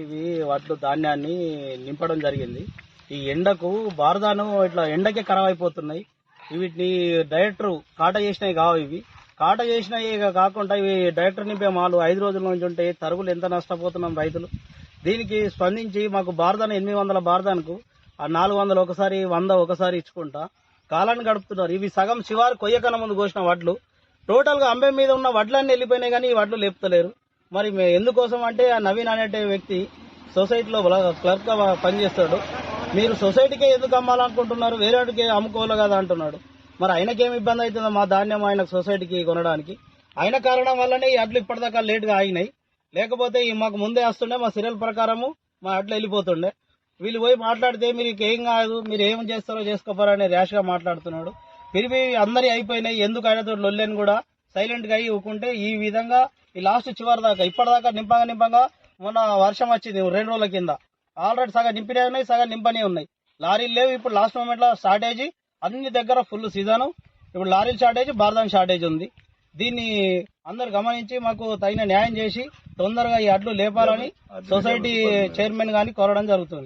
ఇవి వాటిలో ధాన్యాన్ని నింపడం జరిగింది. ఈ ఎండకు బారదాను ఇట్లా ఎండకే ఖరాబ్ అయిపోతున్నాయి. వీటిని డైరెక్టర్ కాట చేసినవి కావు ఇవి. కాట చేసినవి కాకుండా ఇవి డైరెక్టర్ నింపే మాలు ఐదు రోజుల నుంచి ఉంటే తరుగులు ఎంత నష్టపోతున్నాం రైతులు. దీనికి స్పందించి మాకు బారదాన ఎనిమిది వందల బారదానికి ఆ నాలుగు వందలు ఒకసారి వంద ఒకసారి ఇచ్చుకుంటా. కాలాన్ని గడుపుతున్నారు. ఇవి సగం శివారు కొయ్యకన ముందు కోసిన వడ్లు. టోటల్గా అంబె మీద ఉన్న వడ్లన్నీ వెళ్ళిపోయినాయి కానీ ఈ వడ్లు లేపుతలేరు. మరి ఎందుకోసం అంటే ఆ నవీన్ అనే వ్యక్తి సొసైటీలో క్లర్క్గా పనిచేస్తాడు. మీరు సొసైటీకే ఎందుకు అమ్మాలనుకుంటున్నారు? వేరేటికి అమ్ముకోవాలి కదా అంటున్నాడు. మరి ఆయనకేం ఇబ్బంది అవుతుందో మా ధాన్యం ఆయన సొసైటీకి కొనడానికి. ఆయన కారణం వల్లనే ఈ అడ్లు ఇప్పటిదాకా లేట్గా ఆగినాయి. లేకపోతే ఈ మాకు ముందే వస్తుండే మా సీరియల్ ప్రకారము మా అడ్లు వెళ్ళిపోతుండే. వీళ్ళు పోయి మాట్లాడితే మీరు ఏం కాదు మీరు ఏం చేస్తారో చేసుకోపోరని ర్యాష్గా మాట్లాడుతున్నాడు. పిరిపి అందరి అయిపోయినాయి ఎందుకు ఆయనతో లొల్లేని కూడా సైలెంట్గా అయ్యి ఊకుంటే ఈ విధంగా ఈ లాస్ట్ చివరి దాకా ఇప్పటిదాకా నింపంగా నింపంగా మొన్న వర్షం వచ్చింది రెండు రోజుల కింద. ఆల్రెడీ సగం నింపినే ఉన్నాయి సగం నింపనే ఉన్నాయి. లారీలు లేవు ఇప్పుడు లాస్ట్ మూమెంట్లో షార్టేజ్ అన్ని దగ్గర ఫుల్ సీజన్ ఇప్పుడు లారీలు షార్టేజ్ బార్దాన్ షార్టేజ్ ఉంది. దీన్ని అందరు గమనించి మాకు తగిన న్యాయం చేసి తొందరగా ఈ అడ్లు లేపాలని సొసైటీ చైర్మన్ గాని కోరడం జరుగుతుంది.